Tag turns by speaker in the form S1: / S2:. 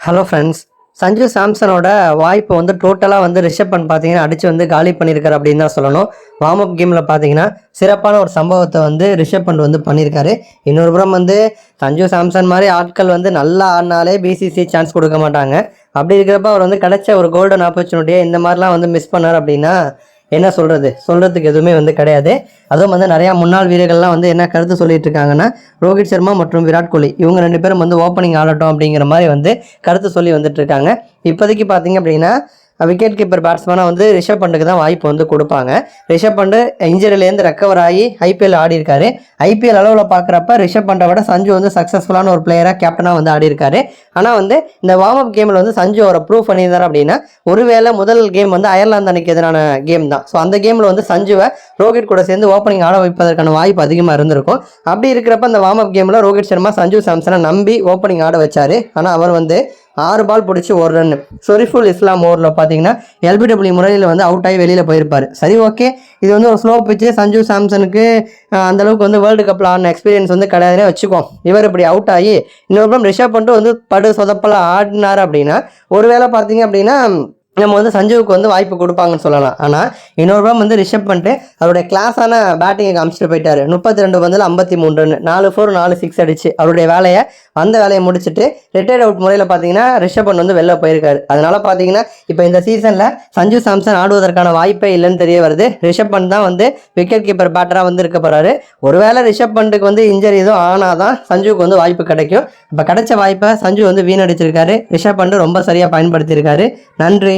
S1: Hello friends Sanju சாம்சனோட வாய்ப்பை வந்து டோட்டலாக வந்து ரிஷப் பண்ட் பார்த்தீங்கன்னா அடித்து வந்து காலி பண்ணியிருக்காரு அப்படின்னு தான் சொல்லணும். வார்ம் அப் கேமில் பார்த்தீங்கன்னா சிறப்பான ஒரு சம்பவத்தை வந்து ரிஷப் பண்ட் வந்து பண்ணியிருக்காரு இன்னொரு புறம் வந்து சஞ்சு சாம்சன் மாதிரி ஆட்கள் வந்து நல்லா ஆடினாலே பிசிசி சான்ஸ் கொடுக்க மாட்டாங்க. அப்படி இருக்கிறப்ப அவர் வந்து கிடைச்ச ஒரு கோல்டன் ஆப்பர்ச்சுனிட்டியை இந்த மாதிரிலாம் வந்து மிஸ் பண்ணார் அப்படின்னா என்ன சொல்கிறது சொல்கிறதுக்கு எதுவுமே வந்து கிடையாது. அதுவும் வந்து நிறையா முன்னாள் வீரர்கள்லாம் வந்து என்ன கருத்து சொல்லிட்டு இருக்காங்கன்னா ரோஹித் சர்மா மற்றும் விராட் கோலி இவங்க ரெண்டு பேரும் வந்து ஓப்பனிங் ஆடட்டும் அப்படிங்கிற மாதிரி வந்து கருத்து சொல்லி வந்துட்டு இருக்காங்க. இப்போதைக்கு பார்த்தீங்க அப்படின்னா விக்கெட் கீப்பர் பேட்ஸ்மேனாக வந்து ரிஷப் பண்டுக்கு தான் வாய்ப்பு வந்து கொடுப்பாங்க. ரிஷப் பண்டு இன்ஜுரியிலேருந்து ரெக்கவர் ஆகி ஐபிஎல் ஆடி இருக்காரு ஐபிஎல் அளவில் பார்க்குறப்ப ரிஷப் பண்டை விட சஞ்சு வந்து சக்ஸஸ்ஃபுல்லான ஒரு பிளேயராக கேப்டனாக வந்து ஆடி இருக்காரு ஆனால் வந்து இந்த வார்ம் அப் கேமில் வந்து சஞ்சு அவரை ப்ரூவ் பண்ணியிருந்தார் அப்படின்னா ஒருவேளை முதல் கேம் வந்து அயர்லாந்து அன்னைக்கு எதிரான கேம் தான். ஸோ அந்த கேமில் வந்து சஞ்சுவை ரோஹித் கூட சேர்ந்து ஓப்பனிங் ஆட வைப்பதற்கான வாய்ப்பு அதிகமாக இருந்திருக்கும். அப்படி இருக்கிறப்ப அந்த வார்ம் அப் கேமில் ரோஹித் சர்மா சஞ்சு சாம்சனை நம்பி ஓப்பனிங் ஆட வச்சாரு. ஆனால் அவர் வந்து ஆறு பால் பிடிச்சி ஒரு ரன் சொரிஃபுல் இஸ்லாம் ஓவரில் பார்த்தீங்கன்னா எல்பிடபிள்யூ முறையில் வந்து அவுட் ஆகி வெளியில் போயிருப்பார். சரி ஓகே இது வந்து ஒரு ஸ்லோ பிச்சு சஞ்சு சாம்சனுக்கு அந்தளவுக்கு வந்து வேர்ல்டு கப்பில் ஆடின எக்ஸ்பீரியன்ஸ் வந்து கிடையாதுனே வச்சுக்கோம் இவர் இப்படி அவுட் ஆகி இன்னொரு புறம் ரிஷப் பண்ணிட்டு வந்து படு சொதப்பெல்லாம் ஆடினார் அப்படின்னா ஒருவேளை பார்த்தீங்க அப்படின்னா நம்ம வந்து சஞ்சுவுக்கு வந்து வாய்ப்பு கொடுப்பாங்கன்னு சொல்லலாம். ஆனால் இன்னொரு ரூபா வந்து ரிஷப் பண்ணிட்டு அவருடைய கிளாஸான பேட்டிங்கை காமிச்சிட்டு போயிட்டார். முப்பத்தி ரெண்டு பந்தில் ஐம்பத்தி மூணு ரன் நாலு ஃபோர் நாலு சிக்ஸ் அடிச்சு அவருடைய வேலையை அந்த வேலையை முடிச்சுட்டு ரிட்டையர்ட் அவுட் முறையில் பார்த்தீங்கன்னா ரிஷப் பண்ட் வந்து வெளில போயிருக்காரு. அதனால் பார்த்தீங்கன்னா இப்போ இந்த சீசனில் சஞ்சு சாம்சன் ஆடுவதற்கான வாய்ப்பே இல்லைன்னு தெரிய வருது. ரிஷப் பண்ட் தான் வந்து விக்கெட் கீப்பர் பேட்டராக வந்து இருக்க போகிறாரு ஒருவேளை ரிஷப் பண்ட்டுக்கு வந்து இன்ஜரி எதுவும் ஆனால் தான் சஞ்சுவுக்கு வந்து வாய்ப்பு கிடைக்கும். இப்போ கிடைச்ச வாய்ப்பை சஞ்சு வந்து வீணடிச்சிருக்காரு. ரிஷப் பண்ட் ரொம்ப சரியாக பயன்படுத்தியிருக்காரு. நன்றி.